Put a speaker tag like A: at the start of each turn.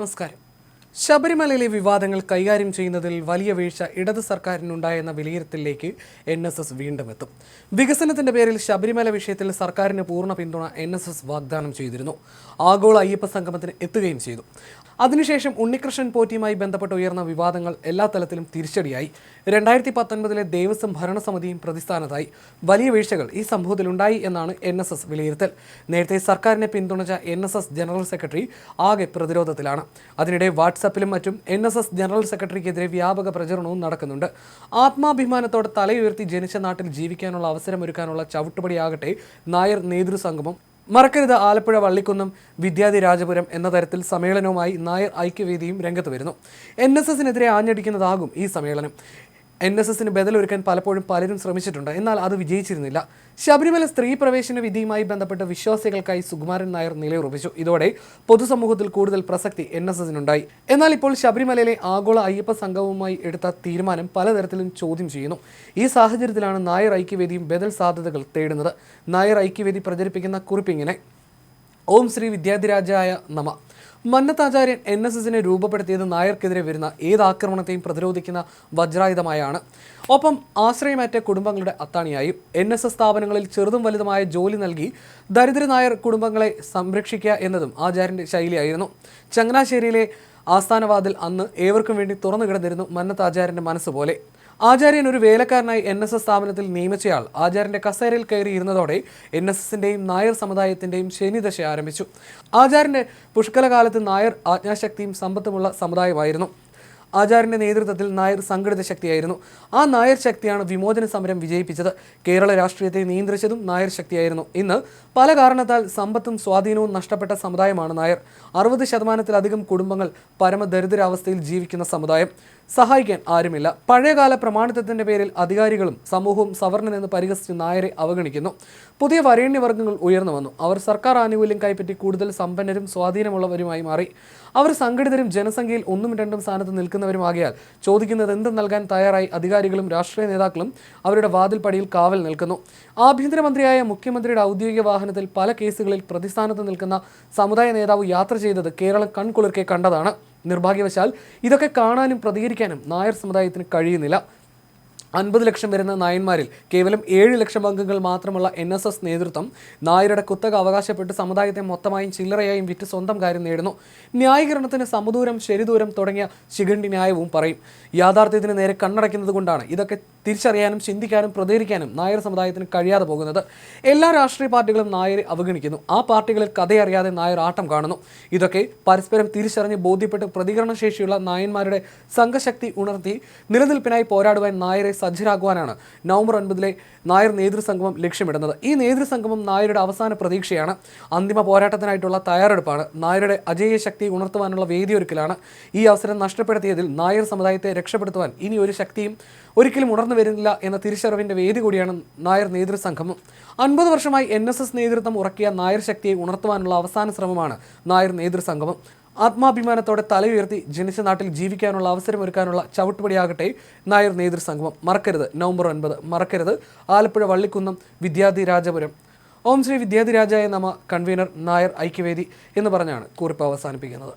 A: നമസ്കാരം. ശബരിമലയിലെ വിവാദങ്ങൾ കൈകാര്യം ചെയ്യുന്നതിൽ വലിയ വീഴ്ച ഇടത് സർക്കാരിനുണ്ടായെന്ന വിലയിരുത്തലിലേക്ക് എൻ എസ് എസ് വീണ്ടും എത്തും. വികസനത്തിന്റെ പേരിൽ ശബരിമല വിഷയത്തിൽ സർക്കാരിന് പൂർണ പിന്തുണ എൻ എസ് എസ് വാഗ്ദാനം ചെയ്തിരുന്നു. ആഗോള അയ്യപ്പ സംഗമത്തിന് എത്തുകയും ചെയ്തു. അതിനുശേഷം ഉണ്ണികൃഷ്ണൻ പോറ്റിയുമായി ബന്ധപ്പെട്ട് ഉയർന്ന വിവാദങ്ങൾ എല്ലാ തലത്തിലും തിരിച്ചടിയായി. രണ്ടായിരത്തി പത്തൊൻപതിലെ ദേവസ്വം ഭരണസമിതിയും പ്രതിസ്ഥാനത്തായി വലിയ വീഴ്ചകൾ ഈ സംഭവത്തിൽ ഉണ്ടായി എന്നാണ് എൻ എസ് എസ് വിലയിരുത്തൽ. നേരത്തെ സർക്കാരിനെ പിന്തുണച്ച N S S general secretary ആകെ പ്രതിരോധത്തിലാണ്. അതിനിടെ വാട്സാപ്പിലും മറ്റും എൻ എസ് എസ് ജനറൽ സെക്രട്ടറിക്കെതിരെ വ്യാപക പ്രചരണവും നടക്കുന്നുണ്ട്. ആത്മാഭിമാനത്തോടെ തലയുയർത്തി ജനിച്ച നാട്ടിൽ ജീവിക്കാനുള്ള അവസരമൊരുക്കാനുള്ള ചവിട്ടുപടിയാകട്ടെ നായർ നേതൃസംഗമം മറക്കരുത്. ആലപ്പുഴ വള്ളിക്കുന്നം വിദ്യാധി രാജപുരം എന്ന തരത്തിൽ സമ്മേളനവുമായി നായർ ഐക്യവേദിയും രംഗത്ത് വരുന്നു. എൻ എസ് എസിനെതിരെ ആഞ്ഞടിക്കുന്നതാകും ഈ സമ്മേളനം. എൻ എസ് എസിന് ബദലൊരുക്കാൻ പലപ്പോഴും പലരും ശ്രമിച്ചിട്ടുണ്ട്. എന്നാൽ അത് വിജയിച്ചിരുന്നില്ല. ശബരിമല സ്ത്രീ പ്രവേശന വിധിയുമായി ബന്ധപ്പെട്ട് വിശ്വാസികൾക്കായി സുകുമാരൻ നായർ നിലയുറപ്പിച്ചു. ഇതോടെ പൊതുസമൂഹത്തിൽ കൂടുതൽ പ്രസക്തി എൻ എസ് എസിനുണ്ടായി. എന്നാൽ ഇപ്പോൾ ശബരിമലയിലെ ആഗോള അയ്യപ്പ സംഘവുമായി എടുത്ത തീരുമാനം പലതരത്തിലും ചോദ്യം ചെയ്യുന്നു. ഈ സാഹചര്യത്തിലാണ് നായർ ഐക്യവേദിയും ബദൽ സാധ്യതകൾ തേടുന്നത്. നായർ ഐക്യവേദി പ്രചരിപ്പിക്കുന്ന കുറിപ്പിങ്ങനെ. ഓം ശ്രീ വിദ്യാധിരാജായ നമ. മന്നത്താചാര്യൻ എൻ എസ് എസിനെ രൂപപ്പെടുത്തിയത് നായർക്കെതിരെ വരുന്ന ഏത് ആക്രമണത്തെയും പ്രതിരോധിക്കുന്ന വജ്രായുധമായാണ്. ഒപ്പം ആശ്രയമേറ്റ കുടുംബങ്ങളുടെ അത്താണിയായും എൻ എസ് എസ് സ്ഥാപനങ്ങളിൽ ചെറുതും വലുതുമായ ജോലി നൽകി ദരിദ്ര നായർ കുടുംബങ്ങളെ സംരക്ഷിക്കുക എന്നതും ആചാര്യന്റെ ശൈലിയായിരുന്നു. ചങ്ങനാശ്ശേരിയിലെ ആസ്ഥാനവാതിൽ അന്ന് ഏവർക്കും വേണ്ടി തുറന്നു കിടന്നിരുന്നു മന്നത്താചാര്യന്റെ മനസ്സ് പോലെ ആചാര്യൻ ഒരു വേലക്കാരനായി എൻ എസ് എസ് സ്ഥാപനത്തിൽ നിയമിച്ചയാൾ ആചാര്യന്റെ കസേരയിൽ കയറി ഇരുന്നതോടെ എൻ എസ് എസിന്റെയും നായർ സമുദായത്തിന്റെയും ശനിദശ ആരംഭിച്ചു. ആചാര്യന്റെ പുഷ്കലകാലത്ത് നായർ ആജ്ഞാശക്തിയും സമ്പത്തുമുള്ള സമുദായമായിരുന്നു. ആചാര്യന്റെ നേതൃത്വത്തിൽ നായർ സംഘടിത ശക്തിയായിരുന്നു. ആ നായർ ശക്തിയാണ് വിമോചന സമരം വിജയിപ്പിച്ചത്. കേരള രാഷ്ട്രീയത്തെ നിയന്ത്രിച്ചതും നായർ ശക്തിയായിരുന്നു. ഇന്ന് പല കാരണത്താൽ സമ്പത്തും സ്വാധീനവും നഷ്ടപ്പെട്ട സമുദായമാണ് നായർ. അറുപത് ശതമാനത്തിലധികം കുടുംബങ്ങൾ പരമദരിദ്രാവസ്ഥയിൽ ജീവിക്കുന്ന സമുദായം. സഹായിക്കാൻ ആരുമില്ല. പഴയകാല പ്രമാണിത്വത്തിന്റെ പേരിൽ അധികാരികളും സമൂഹവും സവർണൻ എന്ന് പരിഹസിച്ച് നായരെ അവഗണിക്കുന്നു. പുതിയ വരേണ്യവർഗങ്ങൾ ഉയർന്നു വന്നു. അവർ സർക്കാർ ആനുകൂല്യം കൈപ്പറ്റി കൂടുതൽ സമ്പന്നരും സ്വാധീനമുള്ളവരുമായി മാറി. അവർ സംഘടിതരും ജനസംഖ്യയിൽ ഒന്നും രണ്ടും സ്ഥാനത്ത് നിൽക്കുന്നവരുമാകിയാൽ ചോദിക്കുന്നത് എന്ത് നൽകാൻ തയ്യാറായി അധികാരികളും രാഷ്ട്രീയ നേതാക്കളും അവരുടെ വാതിൽപ്പടിയിൽ കാവൽ നിൽക്കുന്നു. ആഭ്യന്തരമന്ത്രിയായ മുഖ്യമന്ത്രിയുടെ ഔദ്യോഗിക വാഹനത്തിൽ പല കേസുകളിൽ പ്രതിസ്ഥാനത്ത് നിൽക്കുന്ന സമുദായ നേതാവ് യാത്ര ചെയ്തത് കേരളം കൺകുളിർക്കെ കണ്ടതാണ്. നിർഭാഗ്യവശാൽ ഇതൊക്കെ കാണാനും പ്രതികരിക്കാനും നായർ സമുദായത്തിന് കഴിയുന്നില്ല. അൻപത് ലക്ഷം വരുന്ന നായന്മാരിൽ കേവലം ഏഴ് ലക്ഷം അംഗങ്ങൾ മാത്രമുള്ള എൻ എസ് എസ് നേതൃത്വം നായരുടെ കുത്തക അവകാശപ്പെട്ട് സമുദായത്തെ മൊത്തമായും ചില്ലറയായും വിറ്റ് സ്വന്തം കാര്യം നേടുന്നു. ന്യായീകരണത്തിന് സമദൂരം ശരിദൂരം തുടങ്ങിയ ശിഖണ്ഡി ന്യായവും പറയും. യാഥാർത്ഥ്യത്തിന് നേരെ കണ്ണടയ്ക്കുന്നത് കൊണ്ടാണ്. ഇതൊക്കെ തിരിച്ചറിയാനും ചിന്തിക്കാനും പ്രതികരിക്കാനും നായർ സമുദായത്തിന് കഴിയാതെ പോകുന്നത്. എല്ലാ രാഷ്ട്രീയ പാർട്ടികളും നായരെ അവഗണിക്കുന്നു. ആ പാർട്ടികളിൽ കഥയറിയാതെ നായർ ആട്ടം കാണുന്നു. ഇതൊക്കെ പരസ്പരം തിരിച്ചറിഞ്ഞ് ബോധ്യപ്പെട്ട് പ്രതികരണശേഷിയുള്ള നായന്മാരുടെ സംഘശക്തി ഉണർത്തി നിലനിൽപ്പിനായി പോരാടുവാൻ നായരെ സജ്ജരാക്കുവാനാണ് നവംബർ ഒൻപതിലെ നായർ നേതൃസംഗമം ലക്ഷ്യമിടുന്നത്. ഈ നേതൃസംഗമം നായരുടെ അവസാന പ്രതീക്ഷയാണ്. അന്തിമ പോരാട്ടത്തിനായിട്ടുള്ള തയ്യാറെടുപ്പാണ്. നായരുടെ അജയ ശക്തി ഉണർത്തുവാനുള്ള വേദിയൊരുക്കലാണ് ഈ അവസരം നഷ്ടപ്പെടുത്തിയതിൽ നായർ സമുദായത്തെ രക്ഷപ്പെടുത്തുവാൻ ഇനി ഒരു ശക്തിയും ഒരിക്കലും ഉണർന്നു വരുന്നില്ല എന്ന തിരിച്ചറിവിന്റെ വേദി കൂടിയാണ് നായർ നേതൃസംഘം. അൻപത് വർഷമായി എൻ എസ് എസ് നേതൃത്വം ഉറക്കിയ നായർ ശക്തിയെ ഉണർത്തുവാനുള്ള അവസാന ശ്രമമാണ് നായർ നേതൃസംഗമം ആത്മാഭിമാനത്തോടെ തലയുയർത്തി ജനിച്ച നാട്ടിൽ ജീവിക്കാനുള്ള അവസരമൊരുക്കാനുള്ള ചവിട്ടുപടിയാകട്ടെ നായർ നേതൃസംഗമം മറക്കരുത്. നവംബർ ഒൻപത്. മറക്കരുത്. ആലപ്പുഴ വള്ളിക്കുന്നം വിദ്യാധി രാജപുരം. ഓം ശ്രീ വിദ്യാധി രാജായ നമ കൺവീനർ നായർ ഐക്യവേദി എന്ന് പറഞ്ഞാണ് കുറിപ്പ് അവസാനിപ്പിക്കുന്നത്.